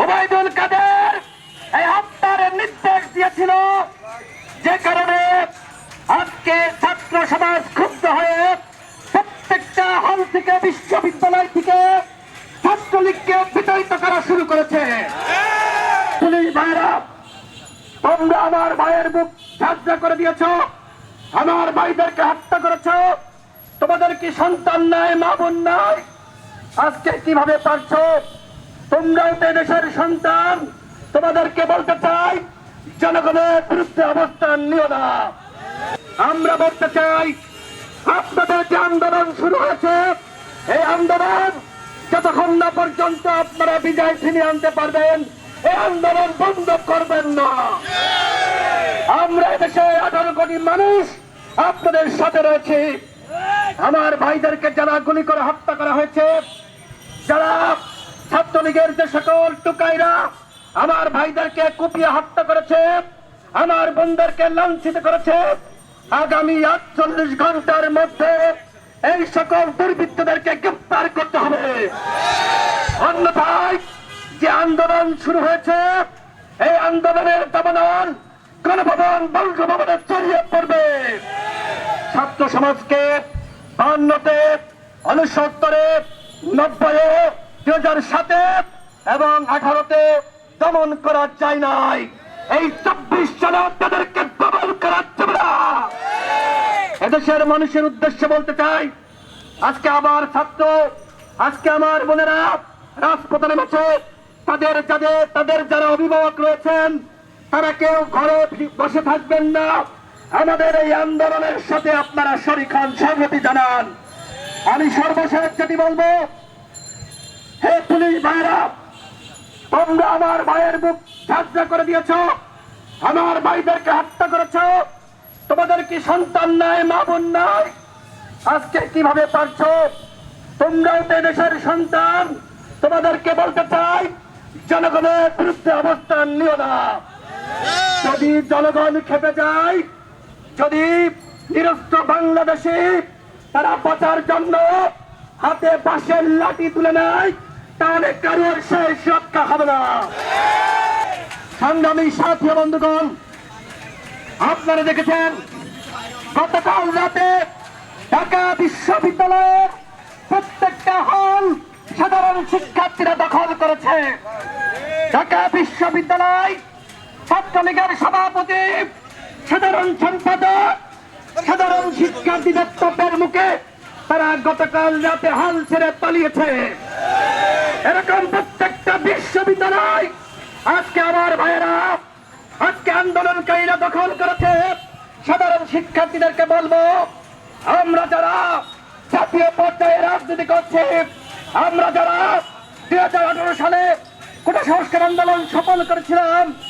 ওবায়দুল কাদের এই হত্যার নির্দেশ দিয়েছিল। যে কারণে আজকে ছাত্র সমাজ ক্ষুব্ধ হয়ে প্রত্যেকটা হল থেকে, বিশ্ববিদ্যালয় থেকে ছাত্রলীগকে বিতাড়িত করা শুরু করেছে। পুলিশ ভাইরা তোমরা আমার ভাইয়ের মুখ ঝাঁঝরা করে দিয়েছ। আমার ভাইদেরকে হত্যা করেছ। তোমাদের কি সন্তান নাই, মা বোন নাই? আজকে কীভাবে পারছ? তোমরাও তো দেশের সন্তান। তোমাদেরকে বলতে চাই, জনগণের বিরুদ্ধে অবস্থান নিও না। আমরা বলতে চাই, আপনাদের যে আন্দোলন শুরু হয়েছে, এই আন্দোলন যতক্ষণ না পর্যন্ত আপনারা বিজয় ছিনিয়ে আনতে পারবেন, এই আন্দোলন বন্ধ করবেন না। আমরা এদেশে আঠারো কোটি মানুষ আপনাদের সাথে রয়েছে। আমার ভাইদেরকে যারা গুলি করে হত্যা করা হয়েছে, যারা ছাত্রলীগের যে সকল টুকাইরা আমার ভাইদেরকে কুপিয়ে হত্যা করেছে, আমার বোনদেরকে লাঞ্ছিত করেছে, আগামী আটচল্লিশ ঘণ্টার মধ্যে এই সকল দুর্বৃত্তদেরকে গ্রেপ্তার করতে হবে। অন্যথায় যে আন্দোলন শুরু হয়েছে, এই আন্দোলনের দমনন গণভবন, বঙ্গভবনে ছড়িয়ে পড়বে। ছাত্র সমাজকে বান্নতে উনসত্তরে নব্বই দুই হাজার সাতে এবং আঠারোতে দমন করা যায় নাই। এই চব্বিশ সালে তাদেরকে দমন করা যাবে এদেশের মানুষের উদ্দেশ্যে বলতে চাই, আজকে আমার ছাত্র, আজকে আমার বোনেরা রাজপথে নেমেছে। তাদের যাদের তাদের যারা অভিভাবক রয়েছেন, তারা কেউ ঘরে বসে থাকবেন না। আমাদের এই আন্দোলনের সাথে আপনারা শরিক হন সংহতি জানান। আমি সর্বশেষ যদি বলব হে পুলিশ ভাইরা, তোমরা আমার ভাইয়ের মুখ ঝাঁঝরা করে দিয়েছ, আমার ভাইদেরকে হত্যা করেছ। তোমাদের কি সন্তান নাই, মা বোন নাই? আজকে কীভাবে পারছ? তোমরাও তো দেশের সন্তান। তোমাদেরকে বলতে চাই, জনগণের বিরুদ্ধে অবস্থান নিও না। যদি জনগণ খেপে যায়, যদি নিরস্ত্র বাংলাদেশে তারা বাঁচার জন্য হাতে বাঁশের লাঠি তুলে নেয় তাহলে কারোর শেষ রক্ষা হবে না। সংগ্রামী সাথী বন্ধুগণ, আপনারা দেখেছেন, গতকাল রাতে ঢাকা বিশ্ববিদ্যালয়ের প্রত্যেকটা হল সাধারণ শিক্ষার্থীরা দখল করেছে। ঢাকা বিশ্ববিদ্যালয় ছাত্রলীগের সভাপতি, সাধারণ সম্পাদক, সাধারণ শিক্ষার্থীদের তোপের মুখে তারা গতকাল রাতে হাল ছেড়ে পালিয়েছে। এরকম প্রত্যেকটা বিশ্ববিদ্যালয় আজকে আমার ভাইয়েরা, আজকে আন্দোলনকারীরা দখল করেছে। সাধারণ শিক্ষার্থীদেরকে বলব, আমরা যারা জাতীয় পর্যায়ে রাজনীতি করছি, আমরা যারা দুই হাজার আঠারো সালে কোটা সংস্কার আন্দোলন সফল করেছিলাম